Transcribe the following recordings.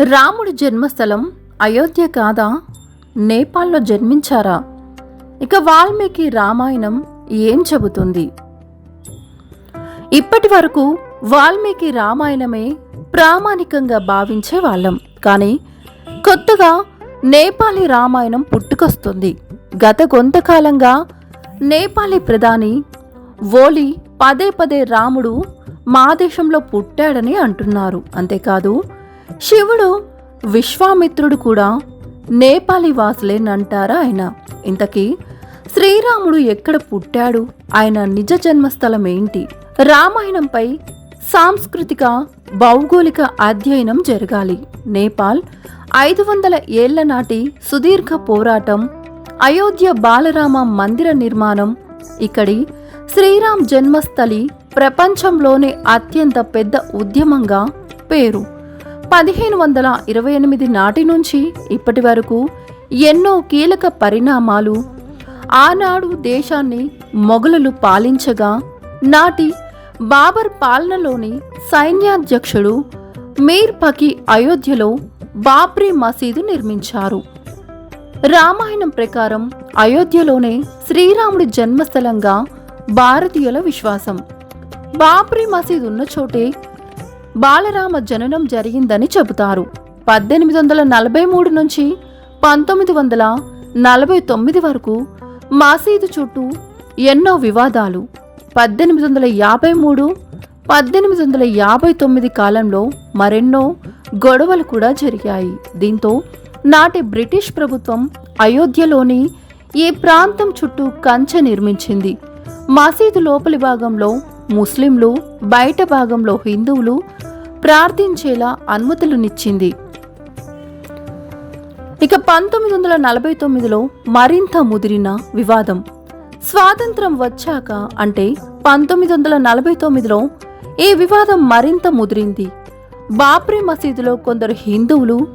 రాముడి జన్మస్థలం అయోధ్య కాదా? నేపాల్లో జన్మించారా? ఇక వాల్మీకి రామాయణం ఏం చెబుతుంది? ఇప్పటి వరకు వాల్మీకి రామాయణమే ప్రామాణికంగా భావించే వాళ్ళం. కానీ కొత్తగా నేపాలీ రామాయణం పుట్టుకొస్తుంది. గత కొంతకాలంగా నేపాలీ ప్రధాని ఓలి పదే పదే రాముడు మా దేశంలో పుట్టాడని అంటున్నారు. అంతేకాదు శివుడు విశ్వామిత్రుడు కూడా నేపాలి వాసులేనంటారా ఆయన. ఇంతకీ శ్రీరాముడు ఎక్కడ పుట్టాడు? ఆయన నిజ జన్మస్థలం ఏంటి? రామాయణంపై సాంస్కృతిక భౌగోళిక అధ్యయనం జరగాలి. నేపాల్ ఐదు వందల ఏళ్ళ నాటి సుదీర్ఘ పోరాటం అయోధ్య బాలరామ మందిర నిర్మాణం ఇక్కడి శ్రీరామ్ జన్మస్థలి ప్రపంచంలోనే అత్యంత పెద్ద ఉద్యమంగా పేరు. పదిహేను వందల ఇరవై ఎనిమిది నాటి నుంచి ఇప్పటి వరకు ఎన్నో కీలక పరిణామాలు ఆనాడు దేశాన్ని మొఘలులు పాలించగా నాటి బాబర్ పాలనలోని సైన్యాధ్యక్షుడు మీర్ పకి అయోధ్యలో బాబ్రీ మసీదు నిర్మించారు. రామాయణం ప్రకారం అయోధ్యలోనే శ్రీరాముడి జన్మస్థలంగా భారతీయుల విశ్వాసం. బాబ్రీ మసీదు ఉన్న చోటే బాలరామ జననం జరిగిందని చెబుతారు. పద్దెనిమిది వందల నలభై మూడు నుంచి పంతొమ్మిది వందల నలభై తొమ్మిది వరకు మసీదు చుట్టూ ఎన్నో వివాదాలు. పద్దెనిమిది వందల యాభై మూడు పద్దెనిమిది వందల యాభై తొమ్మిది కాలంలో మరెన్నో గొడవలు కూడా జరిగాయి. దీంతో నాటి బ్రిటిష్ ప్రభుత్వం అయోధ్యలోని ఈ ప్రాంతం చుట్టూ కంచె నిర్మించింది. మసీదు లోపలి భాగంలో ముస్లింలు బయట భాగంలో హిందువులు ప్రార్థించేలా అనుమతులనిచ్చింది. ఇక పంతొమ్మిది వందల నలభై తొమ్మిదిలో మరింత ముదిరిన వివాదం. స్వాతంత్రం వచ్చాక అంటే పంతొమ్మిది వందల నలభై తొమ్మిదిలో ఈ వివాదం మరింత ముదిరింది. బాబ్రీ మసీదులో కొందరు హిందువులు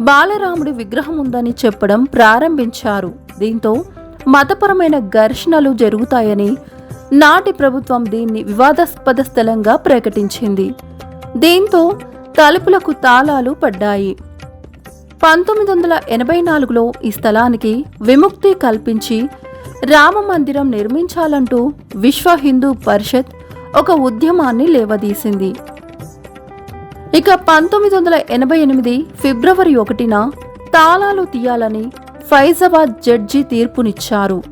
బాలరాముడి విగ్రహం ఉందని చెప్పడం ప్రారంభించారు. దీంతో మతపరమైన ఘర్షణలు జరుగుతాయని నాటి ప్రభుత్వం దీన్ని వివాదాస్పద స్థలంగా ప్రకటించింది. దీంతో తలుపులకు తాళాలు పడ్డాయి. పంతొమ్మిది వందల ఎనభై నాలుగులో ఈ స్థలానికి విముక్తి కల్పించి రామ మందిరం నిర్మించాలంటూ విశ్వ హిందూ పరిషత్ ఒక ఉద్యమాన్ని లేవదీసింది. ఇక పంతొమ్మిది వందల ఎనభై ఎనిమిది ఫిబ్రవరి ఒకటిన తాళాలు తీయాలని ఫైజాబాద్ జడ్జి తీర్పునిచ్చారు.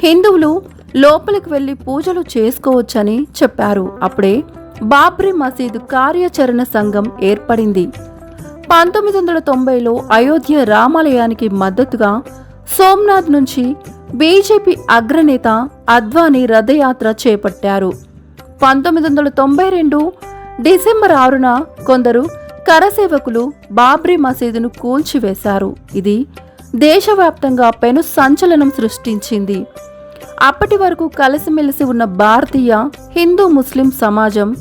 హిందువులు లోపలికి వెళ్ళి పూజలు చేసుకోవచ్చని చెప్పారు. అప్పుడే బాబ్రీ మసీదు కార్యాచరణ సంఘం ఏర్పడింది. పంతొమ్మిది వందల తొంభైలో అయోధ్య రామాలయానికి మద్దతుగా సోమ్నాథ్ నుంచి బీజేపీ అగ్రనేత అద్వానీ రథయాత్ర చేపట్టారు. పంతొమ్మిది వందల తొంభై రెండు డిసెంబర్ ఆరున కొందరు కరసేవకులు బాబ్రీ మసీదును కూల్చివేశారు. ఇది దేశవ్యాప్తంగా పెను సంచలనం సృష్టించింది. అప్పటి వరకు కలిసిమెలిసి ఉన్న భారతీయ హిందూ ముస్లిం సమాజం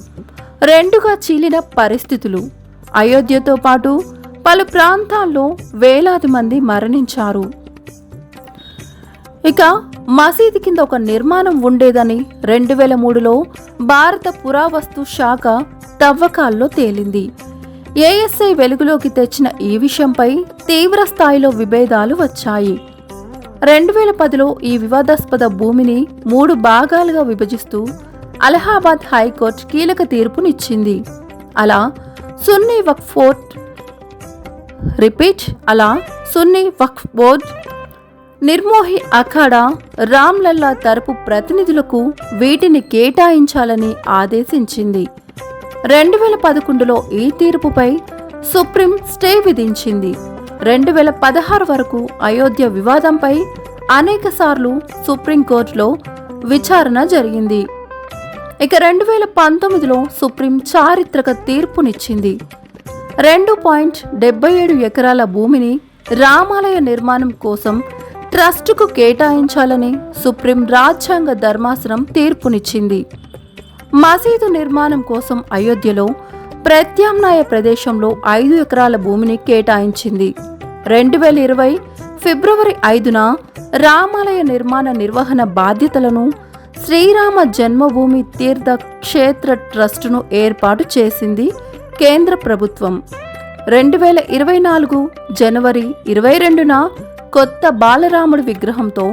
రెండుగా చీలిన పరిస్థితులు. అయోధ్యతో పాటు పలు ప్రాంతాల్లో వేలాది మంది మరణించారు. ఇక మసీదు కింద ఒక నిర్మాణం ఉండేదని రెండు వేల మూడులో భారత పురావస్తు శాఖ తవ్వకాల్లో తేలింది. ఏఎస్ఐ వెలుగులోకి తెచ్చిన ఈ విషయంపై తీవ్ర స్థాయిలో విభేదాలు వచ్చాయి. రెండు వేల పదిలో ఈ వివాదాస్పద భూమిని మూడు భాగాలుగా విభజిస్తూ అలహాబాద్ హైకోర్టు కీలక తీర్పునిచ్చింది. అలా సున్నీ వక్ఫ్ ఫోర్ట్ రిపీట్ అలా సున్నీ వక్ఫ్ బోర్డ్ నిర్మోహి అఖాడా రామ్లల్లా తరపు ప్రతినిధులకు వీటిని కేటాయించాలని ఆదేశించింది. రెండు వేల పదకొండులో ఈ తీర్పుపై సుప్రీం స్టే విధించింది. రెండు వేల పదహారు వరకు అయోధ్య వివాదంపై అనేకసార్లు సుప్రీంకోర్టులో విచారణ జరిగింది. ఇక రెండు వేల పంతొమ్మిదిలో సుప్రీం చారిత్రక తీర్పునిచ్చింది. రెండు పాయింట్ డెబ్బై ఏడు ఎకరాల భూమిని రామాలయ నిర్మాణం కోసం ట్రస్టుకు కేటాయించాలని సుప్రీం రాజ్యాంగ ధర్మాసనం తీర్పునిచ్చింది. మసీదు నిర్మాణం కోసం అయోధ్యలో ప్రత్యామ్నాయ ప్రదేశంలో ఐదు ఎకరాల భూమిని కేటాయించింది. రెండు వేల ఇరవై ఫిబ్రవరి ఐదున రామాలయ నిర్మాణ నిర్వహణ బాధ్యతలను శ్రీరామ జన్మభూమి తీర్థ క్షేత్ర ట్రస్టును ఏర్పాటు చేసింది కేంద్ర ప్రభుత్వం. రెండు వేల ఇరవై నాలుగు జనవరి ఇరవై రెండున కొత్త బాలరాముడి విగ్రహంతో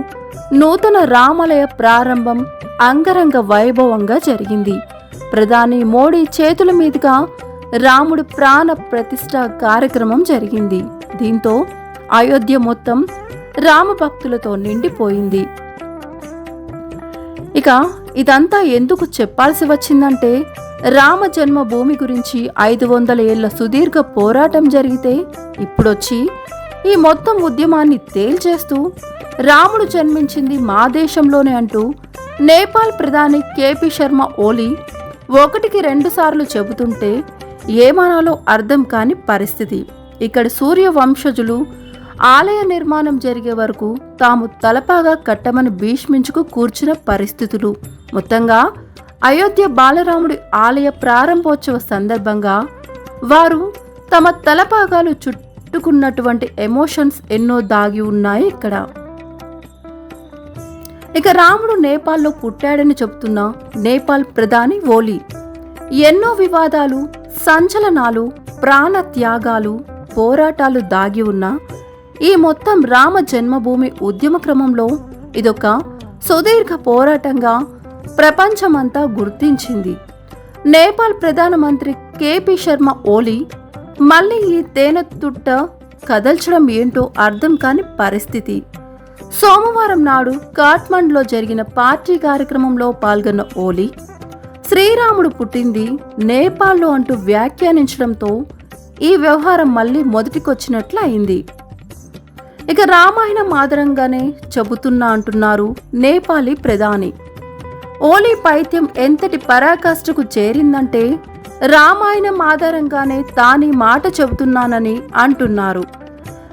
నూతన రామాలయ ప్రారంభం అంగరంగ వైభవంగా జరిగింది. ప్రధాని మోడీ చేతుల మీదుగా రాముడు ప్రాణ ప్రతిష్ట కార్యక్రమం జరిగింది. దీంతో అయోధ్య మొత్తం రామభక్తులతో నిండిపోయింది. ఇక ఇదంతా ఎందుకు చెప్పాల్సి వచ్చిందంటే రామ జన్మభూమి గురించి ఐదు వందల ఏళ్ళ సుదీర్ఘ పోరాటం జరిగితే ఇప్పుడొచ్చి ఈ మొత్తం ఉద్యమాన్ని తేల్చేస్తూ రాముడు జన్మించింది మా దేశంలోనే అంటూ నేపాల్ ప్రధాని కేపీ శర్మ ఓలీ ఒకటికి రెండు సార్లు చెబుతుంటే ఏమనాలో అర్థం కాని పరిస్థితి. ఇక్కడ సూర్య వంశజులు ఆలయ నిర్మాణం జరిగే వరకు తాము తలపాగా కట్టమని భీష్మించుకు కూర్చున్న పరిస్థితులు. మొత్తంగా అయోధ్య బాలరాముడి ఆలయ ప్రారంభోత్సవ సందర్భంగా వారు తమ తలపాగాలు చుట్టుకున్నటువంటి ఎమోషన్స్ ఎన్నో దాగి ఉన్నాయి ఇక్కడ. ఇక రాముడు నేపాల్లో పుట్టాడని చెబుతున్న నేపాల్ ప్రధాని ఓలీ ఎన్నో వివాదాలు సంచలనాలు ప్రాణ త్యాగాలు పోరాటాలు దాగి ఉన్న ఈ మొత్తం రామ జన్మభూమి ఉద్యమ క్రమంలో ఇదొక సుదీర్ఘ పోరాటంగా ప్రపంచమంతా గుర్తించింది. నేపాల్ ప్రధానమంత్రి కేపీ శర్మ ఓలీ మళ్ళీ ఈ తేనె తుట్ట కదల్చడం ఏంటో అర్థం కాని పరిస్థితి. సోమవారం నాడు కాట్మండ్లో జరిగిన పార్టీ కార్యక్రమంలో పాల్గొన్న ఓలీ శ్రీరాముడు పుట్టింది నేపాల్లో అంటూ వ్యాఖ్యానించడంతో ఈ వ్యవహారం మళ్ళీ మొదటికొచ్చినట్లు అయింది ఇక రామాయణం ఆధారంగానే చెబుతున్నా అంటున్నారు నేపాలీ ప్రధాని. ఓలీ పైత్యం ఎంతటి పరాకాష్ఠకు చేరిందంటే రామాయణం ఆధారంగానే తాని మాట చెబుతున్నానని అంటున్నారు.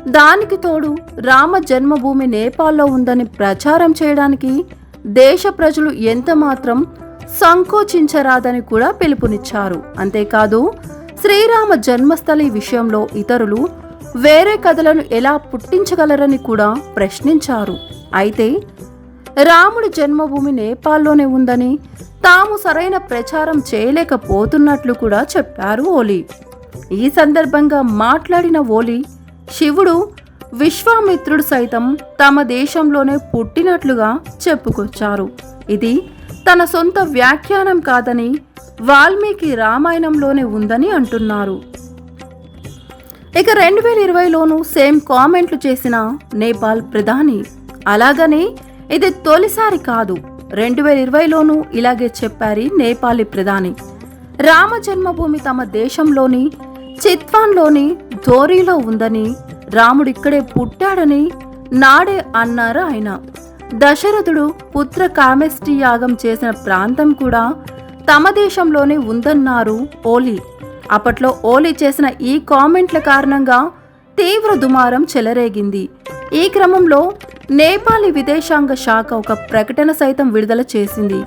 దానికి తోడు రామ జన్మభూమి నేపాల్లో ఉందని ప్రచారం చేయడానికి దేశ ప్రజలు ఎంత మాత్రం సంకోచించరాదని కూడా పిలుపునిచ్చారు. అంతేకాదు శ్రీరామ జన్మస్థలి విషయంలో ఇతరులు వేరే కథలను ఎలా పుట్టించగలరని కూడా ప్రశ్నించారు. అయితే రాముడి జన్మభూమి నేపాల్లోనే ఉందని తాము సరైన ప్రచారం చేయలేకపోతున్నట్లు కూడా చెప్పారు ఓలీ. ఈ సందర్భంగా మాట్లాడిన ఓలీ శివుడు విశ్వామిత్రుడు సైతం తమ దేశంలోనే పుట్టినట్లుగా చెప్పుకొచ్చారు. ఇది తన సొంత వ్యాఖ్యానం కాదని వాల్మీకి రామాయణంలోనే ఉందని అంటున్నారు. ఇక రెండు వేల ఇరవైలోనూ సేమ్ కామెంట్లు చేసిన నేపాల్ ప్రధాని అలాగని ఇది తొలిసారి కాదు రెండు వేల ఇరవైలోనూ ఇలాగే చెప్పారు నేపాలి ప్రధాని. రామ జన్మభూమి తమ దేశంలోని చిత్వాన్లోని ధోరీలో ఉందని రాముడు ఇక్కడే పుట్టాడని నాడే అన్నారు ఆయన. దశరథుడు పుత్ర కామెష్టి యాగం చేసిన ప్రాంతం కూడా తమ దేశంలోనే ఉందన్నారు ఓలీ. అప్పట్లో ఓలీ చేసిన ఈ కామెంట్ల కారణంగా తీవ్ర దుమారం చెలరేగింది. ఈ క్రమంలో నేపాలీ విదేశాంగ శాఖ ఒక ప్రకటన సైతం విడుదల చేసింది.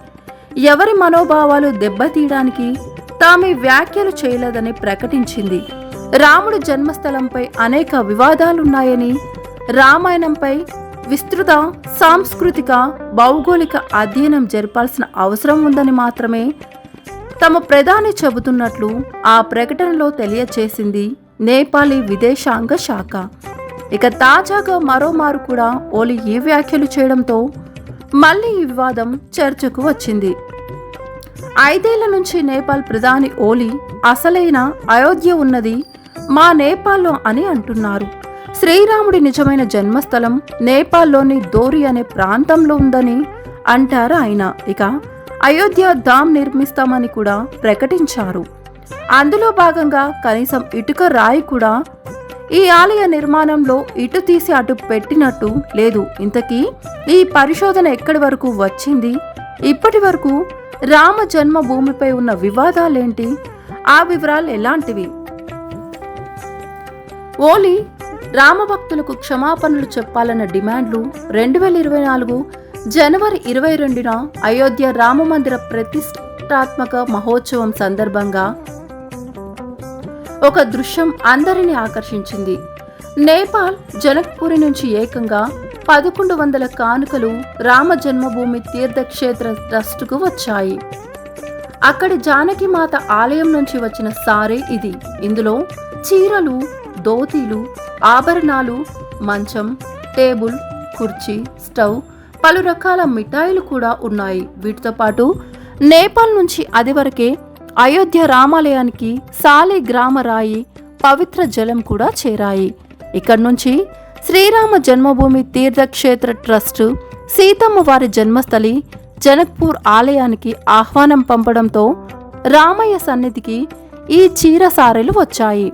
ఎవరి మనోభావాలు దెబ్బతీయడానికి తాము వ్యాఖ్యలు చేయలేదని ప్రకటించింది. రాముడు జన్మస్థలంపై అనేక వివాదాలున్నాయని రామాయణంపై విస్తృత సాంస్కృతిక భౌగోళిక అధ్యయనం జరపాల్సిన అవసరం ఉందని మాత్రమే తమ ప్రధాని చెబుతున్నట్లు ఆ ప్రకటనలో తెలియచేసింది నేపాలీ విదేశాంగ శాఖ. ఇక తాజాగా మరోమారు కూడా ఓలి ఈ వ్యాఖ్యలు చేయడంతో మళ్ళీ ఈ వివాదం చర్చకు వచ్చింది. ఐదేళ్ళ నుంచి నేపాల్ ప్రధాని ఓలీ అసలైన అయోధ్య ఉన్నది మా నేపాల్లో అని అంటున్నారు. శ్రీరాముడి నిజమైన జన్మస్థలం నేపాల్లోని దోరి అనే ప్రాంతంలో ఉందని అంటారు ఆయన. ఇక అయోధ్య ధామ్ నిర్మిస్తామని కూడా ప్రకటించారు. అందులో భాగంగా కనీసం ఇటుక రాయి కూడా ఈ ఆలయ నిర్మాణంలో ఇటు తీసి అటు పెట్టినట్టు లేదు. ఇంతకీ ఈ పరిశోధన ఎక్కడి వరకు వచ్చింది? ఇప్పటి వరకు రామ జన్మభూమిపై ఉన్న వివాదాలేంటి? ఆ వివరాలు ఎలాంటివి? ఓలీ రామభక్తులకు క్షమాపణలు చెప్పాలన్న డిమాండ్లు రెండు వేల ఇరవై నాలుగు జనవరి ఇరవై రెండున అయోధ్య రామమందిర ప్రతిష్టాత్మక మహోత్సవం సందర్భంగా ఒక దృశ్యం అందరినీ ఆకర్షించింది. నేపాల్ జనక్పూరి నుంచి ఏకంగా పదకొండు వందల కానుకలు రామ జన్మభూమి తీర్థక్షేత్ర ట్రస్టుకు వచ్చాయి. అక్కడి జానకి మాత ఆలయం నుంచి వచ్చిన సారే ఇది. ఇందులో చీరలు ధోతీలు ఆభరణాలు మంచం టేబుల్ కుర్చీ స్టవ్ పలు రకాల మిఠాయిలు కూడా ఉన్నాయి. వీటితో పాటు నేపాల్ నుంచి అది వరకే అయోధ్య రామాలయానికి సాలి గ్రామ రాయి పవిత్ర జలం కూడా చేరాయి. ఇక్కడి నుంచి శ్రీరామ జన్మభూమి తీర్థక్షేత్ర ట్రస్ట్ సీతమ్మ వారి జన్మస్థలి జనక్పూర్ ఆలయానికి ఆహ్వానం పంపడంతో రామయ్య సన్నిధికి ఈ చీర సారెలు వచ్చాయి.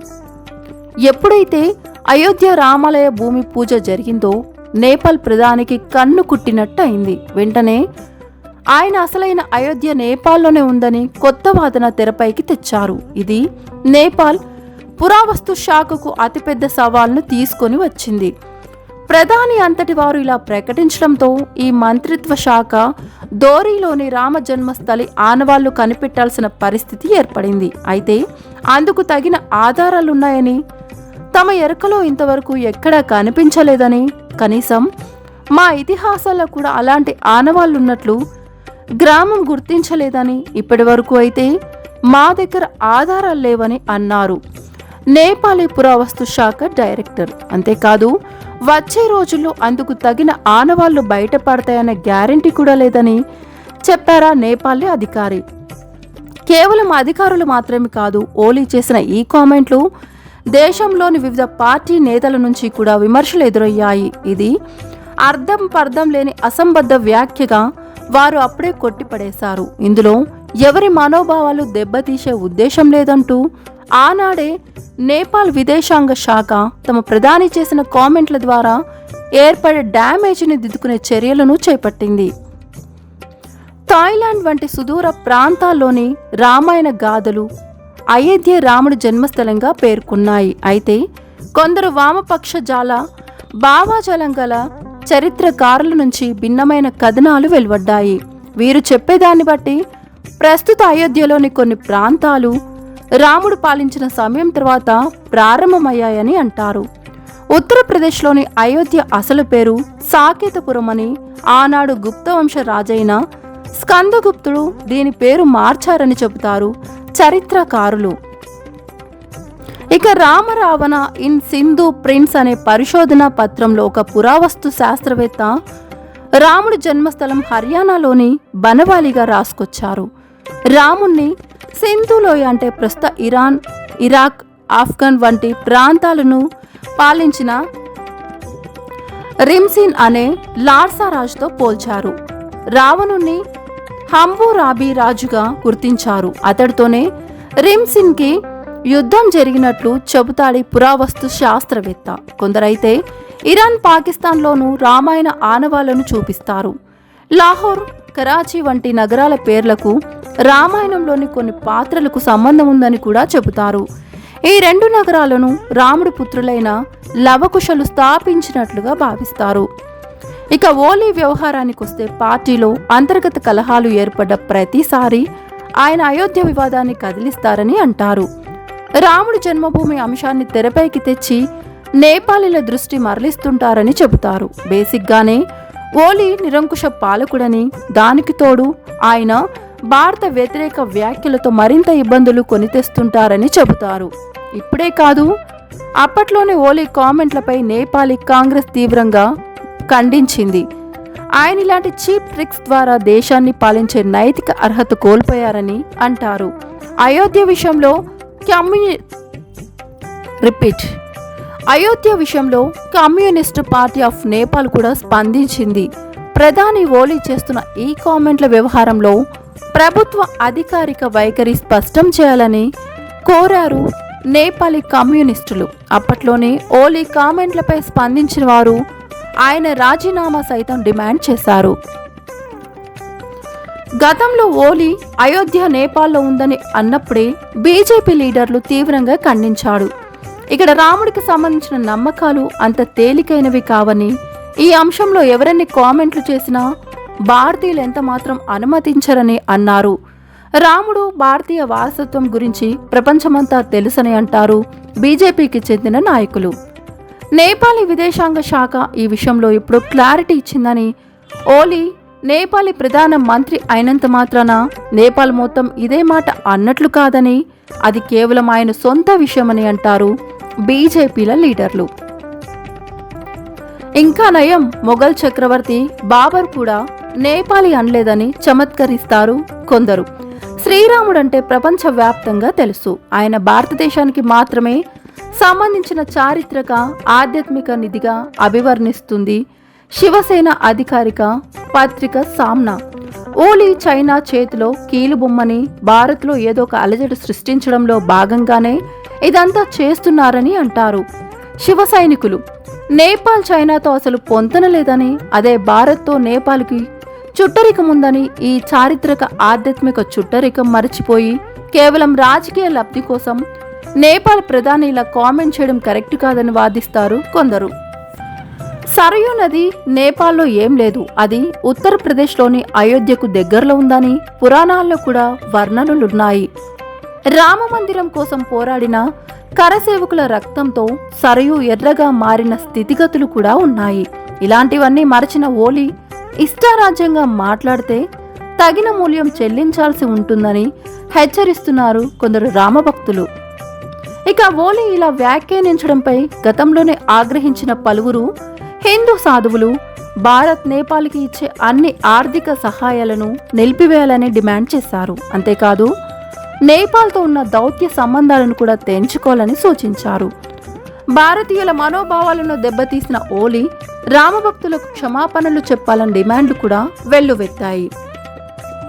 ఎప్పుడైతే అయోధ్య రామాలయ భూమి పూజ జరిగిందో నేపాల్ ప్రధానికి కన్ను కుట్టినట్టు అయింది వెంటనే ఆయన అసలైన అయోధ్య నేపాల్లోనే ఉందని కొత్త వాదన తెరపైకి తెచ్చారు. ఇది నేపాల్ పురావస్తు శాఖకు అతిపెద్ద సవాల్ను తీసుకొని వచ్చింది. ప్రధాని అంతటి వారు ఇలా ప్రకటించడంతో ఈ మంత్రిత్వ శాఖ దోరీలోని రామ జన్మస్థలి ఆనవాళ్ళు కనిపెట్టాల్సిన పరిస్థితి ఏర్పడింది. అయితే అందుకు తగిన ఆధారాలున్నాయని తమ ఎరుకలో ఇంతవరకు ఎక్కడా కనిపించలేదని. కనీసం మా ఇతిహాసాల్లో కూడా అలాంటి ఆనవాళ్ళున్నట్లు గ్రామం గుర్తించలేదని ఇప్పటి వరకు అయితే మా దగ్గర ఆధారాలు లేవని అన్నారు. నేపాలీ పురావస్తు శాఖ డైరెక్టర్. అంతేకాదు వచ్చే రోజుల్లో అందుకు తగిన ఆనవాళ్ళు బయటపడతాయన్న గ్యారంటీ కూడా లేదని చెప్పారా నేపాలీ అధికారి. కేవలం అధికారులు మాత్రమే కాదు ఓలీ చేసిన ఈ కామెంట్లు దేశంలోని వివిధ పార్టీ నేతల నుంచి కూడా విమర్శలు ఎదురయ్యాయి. ఇది అర్థం పర్థం లేని అసంబద్ధ వ్యాఖ్యగా వారు అప్పుడే కొట్టిపడేశారు. ఇందులో ఎవరి మనోభావాలు దెబ్బతీసే ఉద్దేశం లేదంటూ ఆనాడే నేపాల్ విదేశాంగ శాఖ తమ ప్రధాని చేసిన కామెంట్ల ద్వారా ఏర్పడే డ్యామేజ్ని దిద్దుకునే చర్యలను చేపట్టింది. థాయిలాండ్ వంటి సుదూర ప్రాంతాల్లోని రామాయణ గాథలు అయోధ్య రాముడి జన్మస్థలంగా పేర్కొన్నాయి. అయితే కొందరు వామపక్ష జాల భావాజలం గల చరిత్రకారుల నుంచి భిన్నమైన కథనాలు వెలువడ్డాయి. వీరు చెప్పేదాన్ని బట్టి ప్రస్తుత అయోధ్యలోని కొన్ని ప్రాంతాలు రాముడు పాలించిన సమయం తర్వాత ప్రారంభమయ్యాయని అంటారు. ఉత్తరప్రదేశ్లోని అయోధ్య అసలు పేరు సాకేతపురం అని ఆనాడు గుప్తవంశ రాజైన స్కందగుప్తుడు దీని పేరు మార్చారని చెబుతారు. చరిత్రకారులు. ఇక రామరావణ ఇన్ సింధు ప్రిన్స్ అనే పరిశోధన పత్రంలో ఒక పురావస్తు శాస్త్రవేత్త రాముడి జన్మస్థలం హర్యానాలోని బనవాలిగా రాసుకొచ్చారు. రాముణ్ణి సింధులోయ అంటే ప్రస్తుత ఇరాన్ ఇరాక్ ఆఫ్ఘన్ వంటి ప్రాంతాలను పాలించిన రిమ్సిన్ అనే లార్సా రాజుతో పోల్చారు. రావణుణ్ణి హంబూరాబీ రాజుగా గుర్తించారు. అతడితోనే రిమ్సిన్కి యుద్ధం జరిగినట్లు చెబుతాడి పురావస్తు శాస్త్రవేత్త. కొందరైతే ఇరాన్ పాకిస్తాన్లోనూ రామాయణ ఆనవాలను చూపిస్తారు. లాహోర్ కరాచీ వంటి నగరాల పేర్లకు రామాయణంలోని కొన్ని పాత్రలకు సంబంధం ఉందని కూడా చెబుతారు. ఈ రెండు నగరాలను రాముడి పుత్రులైన లవకుశలు స్థాపించినట్లుగా భావిస్తారు. ఇక ఓలీ వ్యవహారానికి వస్తే పార్టీలో అంతర్గత కలహాలు ఏర్పడ్డ ప్రతిసారి ఆయన అయోధ్య వివాదాన్ని కదిలిస్తారని అంటారు. రాముడి జన్మభూమి అంశాన్ని తెరపైకి తెచ్చి నేపాలీల దృష్టి మరలిస్తుంటారని చెబుతారు. బేసిక్గానే ఓలీ నిరంకుశ పాలకుడని దానికి తోడు ఆయన భారత వ్యతిరేక వ్యాఖ్యలతో మరింత ఇబ్బందులు కొని తెస్తుంటారని చెబుతారు. ఇప్పుడే కాదు అప్పట్లోనే ఓలీ కామెంట్లపై నేపాలీ కాంగ్రెస్ తీవ్రంగా ఖండించింది. ఆయన ఇలాంటి చీప్ ట్రిక్స్ ద్వారా దేశాన్ని పాలించే నైతిక అర్హత కోల్పోయారని అంటారు. అయోధ్య విషయంలో కమ్యూని రిపీట్. అయోధ్య విషయంలో కమ్యూనిస్టు పార్టీ ఆఫ్ నేపాల్ కూడా స్పందించింది. ప్రధాని ఓలీ చేస్తున్న ఈ కామెంట్ల వ్యవహారంలో ప్రభుత్వ అధికారిక వైఖరి స్పష్టం చేయాలని కోరారు నేపాలీ కమ్యూనిస్టులు. అప్పట్లోనే ఓలీ కామెంట్లపై స్పందించిన వారు ఆయన రాజీనామా సైతం డిమాండ్ చేశారు. గతంలో ఓలీ అయోధ్య నేపాల్లో ఉందని అన్నప్పుడే బీజేపీ లీడర్లు తీవ్రంగా ఖండించాడు ఇక్కడ రాముడికి సంబంధించిన నమ్మకాలు అంత తేలికైనవి కావని ఈ అంశంలో ఎవరన్ని కామెంట్లు చేసినా భారతీయులు ఎంత మాత్రం అనుమతించరని అన్నారు. రాముడు భారతీయ వారసత్వం గురించి ప్రపంచమంతా తెలుసని అంటారు బీజేపీకి చెందిన నాయకులు. నేపాలీ విదేశాంగ శాఖ ఈ విషయంలో ఇప్పుడు క్లారిటీ ఇచ్చిందని ఓలీ నేపాలీ ప్రధాన మంత్రి అయినంత మాత్రాన నేపాల్ మొత్తం ఇదే మాట అన్నట్లు కాదని అది కేవలం ఆయన సొంత విషయమని అంటారు బీజేపీల లీడర్లు. ఇంకా నయం మొఘల్ చక్రవర్తి బాబర్ కూడా నేపాలి అనలేదని చమత్కరిస్తారు కొందరు. శ్రీరాముడంటే ప్రపంచవ్యాప్తంగా తెలుసు. ఆయన భారతదేశానికి మాత్రమే సంబంధించిన చారిత్రక ఆధ్యాత్మిక నిధిగా అభివర్ణిస్తుంది శివసేన అధికారిక పత్రిక సామ్నా. ఓలీ చైనా చేతిలో కీలుబొమ్మని భారత్లో ఏదో ఒక అలజడి సృష్టించడంలో భాగంగానే ఇదంతా చేస్తున్నారని అంటారు శివ సైనికులు నేపాల్ చైనాతో అసలు పొంతనలేదని అదే భారత్తో నేపాల్కి చుట్టరికం ఉందని ఈ చారిత్రక ఆధ్యాత్మిక చుట్టరికం మరచిపోయి కేవలం రాజకీయ లబ్ధి కోసం నేపాల్ ప్రధాని ఇలా కామెంట్ చేయడం కరెక్ట్ కాదని వాదిస్తారు కొందరు. సరయూ నది నేపాల్లో ఏం లేదు. అది ఉత్తరప్రదేశ్లోని అయోధ్యకు దగ్గరలో ఉందని పురాణాల్లో కూడా వర్ణనలున్నాయి. రామ మందిరం కోసం పోరాడిన కరసేవకుల రక్తంతో సరయు ఎర్రగా మారిన స్థితిగతులు కూడా ఉన్నాయి. ఇలాంటివన్నీ మరచిన ఓలి ఇష్టారాజ్యంగా మాట్లాడితే తగిన మూల్యం చెల్లించాల్సి ఉంటుందని హెచ్చరిస్తున్నారు కొందరు రామభక్తులు. ఇక ఓలీ ఇలా వ్యాఖ్యానించడంపై గతంలోనే ఆగ్రహించిన పలువురు హిందూ సాధువులు భారత్ నేపాల్కి ఇచ్చే అన్ని ఆర్థిక సహాయాలను నిలిపివేయాలని డిమాండ్ చేశారు. అంతేకాదు నేపాల్తో ఉన్న దౌత్య సంబంధాలను కూడా తెంచుకోవాలని సూచించారు. భారతీయుల మనోభావాలను దెబ్బతీసిన ఓలీ రామభక్తులకు క్షమాపణలు చెప్పాలని డిమాండ్లు కూడా వెల్లువెత్తాయి.